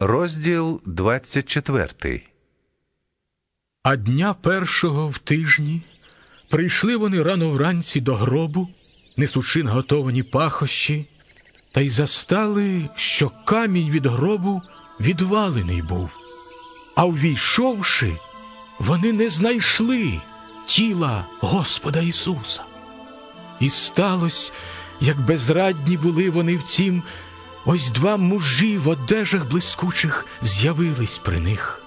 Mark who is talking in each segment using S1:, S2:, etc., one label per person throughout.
S1: Розділ 24.
S2: А дня першого в тижні прийшли вони рано вранці до гробу, несучи наготовані пахощі, та й застали, що камінь від гробу відвалений був. А ввійшовши, вони не знайшли тіла Господа Ісуса. І сталося, як безрадні були вони в цім, ось два мужі в одежах блискучих з'явились при них.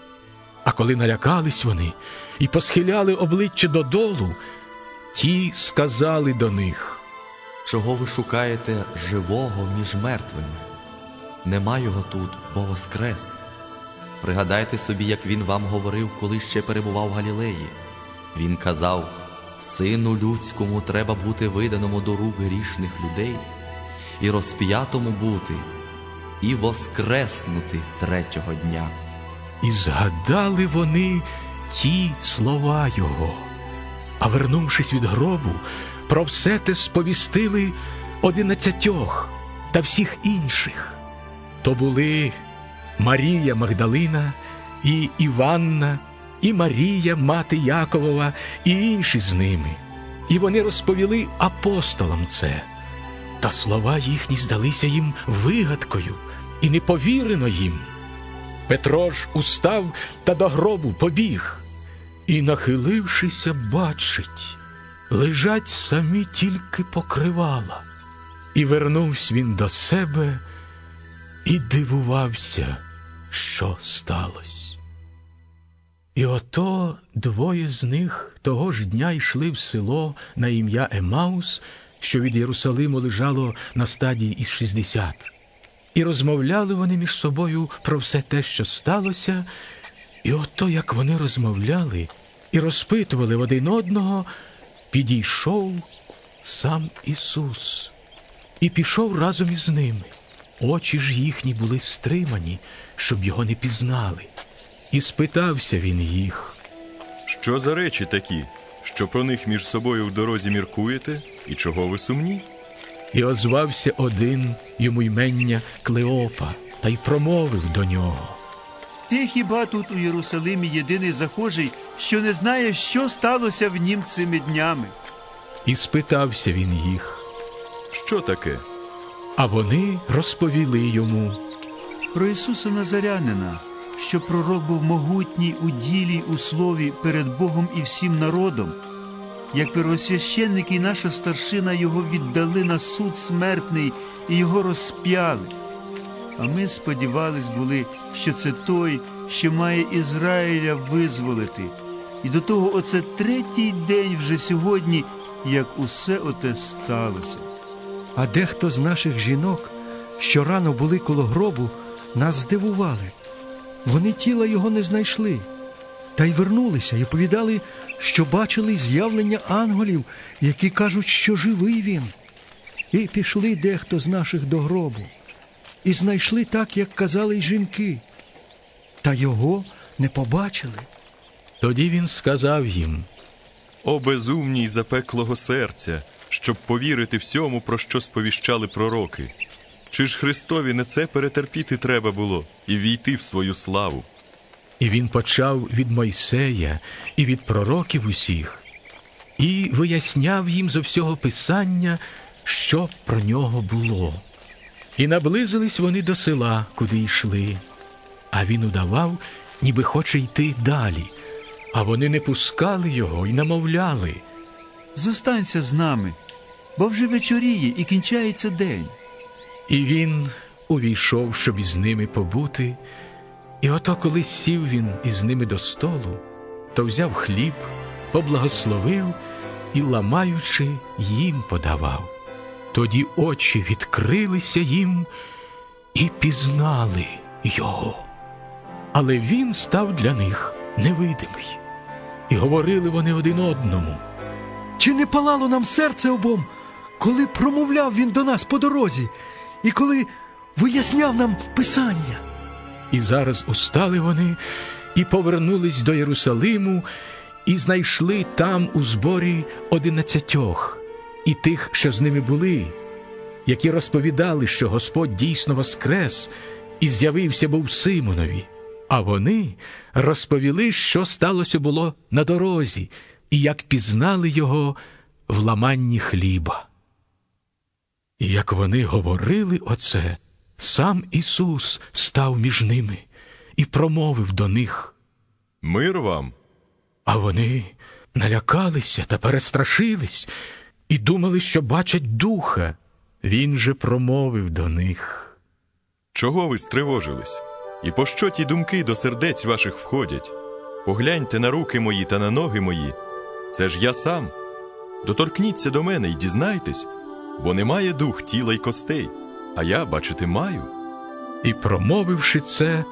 S2: А коли налякались вони і посхиляли обличчя додолу, ті сказали до них.
S3: Чого ви шукаєте живого між мертвими? Нема його тут, бо воскрес. Пригадайте собі, як він вам говорив, коли ще перебував в Галілеї. Він казав: Сину людському треба бути виданому до рук грішних людей, і розп'ятому бути, і воскреснути третього дня.
S2: І згадали вони ті слова його. А вернувшись від гробу, про все те сповістили одинадцятьох та всіх інших. То були Марія Магдалина, і Іванна, і Марія, мати Яковова, і інші з ними. І вони розповіли апостолам це. Та слова їхні здалися їм вигадкою, і не повірено їм. Петро ж устав та до гробу побіг, і, нахилившися, бачить, лежать самі тільки покривала. І вернувся він до себе і дивувався, що сталося. І ото двоє з них того ж дня йшли в село на ім'я Емаус, що від Єрусалиму лежало на стадії із 60. І розмовляли вони між собою про все те, що сталося, і ото, як вони розмовляли і розпитували один одного, підійшов сам Ісус і пішов разом із ними. Очі ж їхні були стримані, щоб його не пізнали. І спитався він їх.
S4: Що за речі такі, що про них між собою в дорозі міркуєте, і чого ви сумні?
S2: І озвався один йому ймення Клеопа, та й промовив до нього.
S5: Ти хіба тут у Єрусалимі єдиний захожий, що не знає, що сталося в нім цими днями?
S2: І спитався він їх,
S4: Що таке?
S2: а вони розповіли йому.
S5: Про Ісуса Назарянина, що пророк був могутній у ділі, у слові перед Богом і всім народом, як первосвященник і наша старшина його віддали на суд смертний і його розп'яли. А ми сподівались були, що це той, що має Ізраїля визволити. І до того оце третій день вже сьогодні, як усе оте сталося.
S6: А дехто з наших жінок, що рано були коло гробу, нас здивували. Вони тіла його не знайшли, та й вернулися і оповідали, що бачили з'явлення ангелів, які кажуть, що живий він. І пішли дехто з наших до гробу, і знайшли так, як казали й жінки, та його не побачили.
S2: Тоді він сказав їм.
S4: О безумній запеклого серця, щоб повірити всьому, про що сповіщали пророки. Чи ж Христові не це перетерпіти треба було і війти в свою славу?
S2: І він почав від Мойсея і від пророків усіх, і виясняв їм зо всього писання, що про нього було. І наблизились вони до села, куди йшли. А він удавав, ніби хоче йти далі. А вони не пускали його і намовляли.
S5: Зостанься з нами, бо вже вечоріє і кінчається день.
S2: І він увійшов, щоб із ними побути. І ото, коли сів він із ними до столу, то взяв хліб, поблагословив і, ламаючи, їм подавав. Тоді очі відкрилися їм і пізнали його. Але він став для них невидимий. І говорили вони один одному.
S6: Чи не палало нам серце обом, коли промовляв він до нас по дорозі, і коли виясняв нам писання?
S2: І зараз устали вони і повернулись до Єрусалиму, і знайшли там у зборі одинадцятьох і тих, що з ними були, які розповідали, що Господь дійсно воскрес, і з'явився був Симонові. А вони розповіли, що сталося було на дорозі, і як пізнали його в ламанні хліба. І як вони говорили оце, сам Ісус став між ними і промовив до них.
S4: Мир вам.
S2: А вони налякалися та перестрашились і думали, що бачать духа. Він же промовив до них.
S4: Чого ви стривожились? І пощо ті думки до сердець ваших входять? Погляньте на руки мої та на ноги мої. Це ж я сам. Доторкніться до мене і дізнайтесь, бо немає дух тіла й костей, а я, бачите, маю.
S2: І, промовивши це,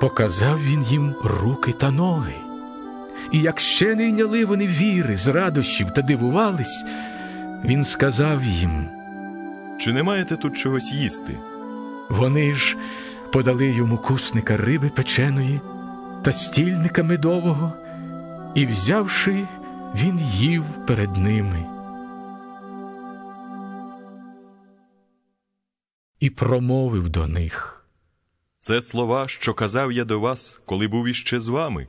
S2: показав він їм руки та ноги. І як ще не йняли вони віри з радощів та дивувались, він сказав їм.
S4: Чи не маєте тут чогось їсти?
S2: Вони ж подали йому кусника риби печеної та стільника медового, і, взявши, він їв перед ними. І промовив до них.
S4: Це слова, що казав я до вас, коли був іще з вами.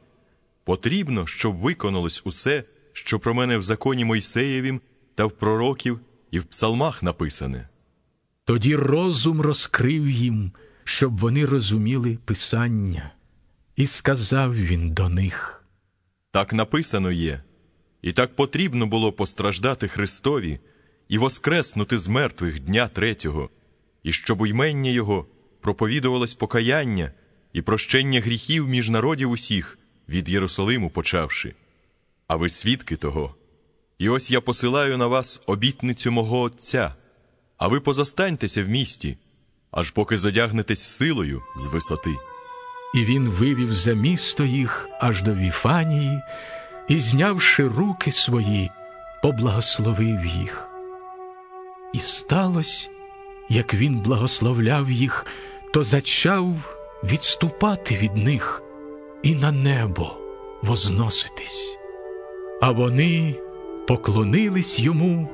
S4: Потрібно, щоб виконалось усе, що про мене в законі Мойсеєвім та в пророків і в псалмах написане.
S2: Тоді розум розкрив їм, щоб вони розуміли Писання, і сказав він до них.
S4: Так написано є, і так потрібно було постраждати Христові і воскреснути з мертвих дня третього, і щоб у ймення Його проповідувалось покаяння і прощення гріхів між народів усіх, від Єрусалиму почавши. А ви свідки того. І ось я посилаю на вас обітницю мого Отця, а ви позостаньтеся в місті, аж поки задягнетесь силою з висоти.
S2: І він вивів за місто їх аж до Віфанії, і, знявши руки свої, поблагословив їх. І сталося, як він благословляв їх, то зачав відступати від них і на небо возноситись. А вони поклонились йому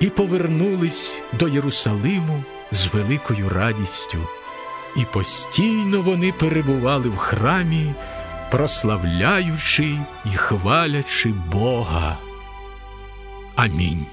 S2: і повернулись до Єрусалиму з великою радістю. І постійно вони перебували в храмі, прославляючи і хвалячи Бога. Амінь.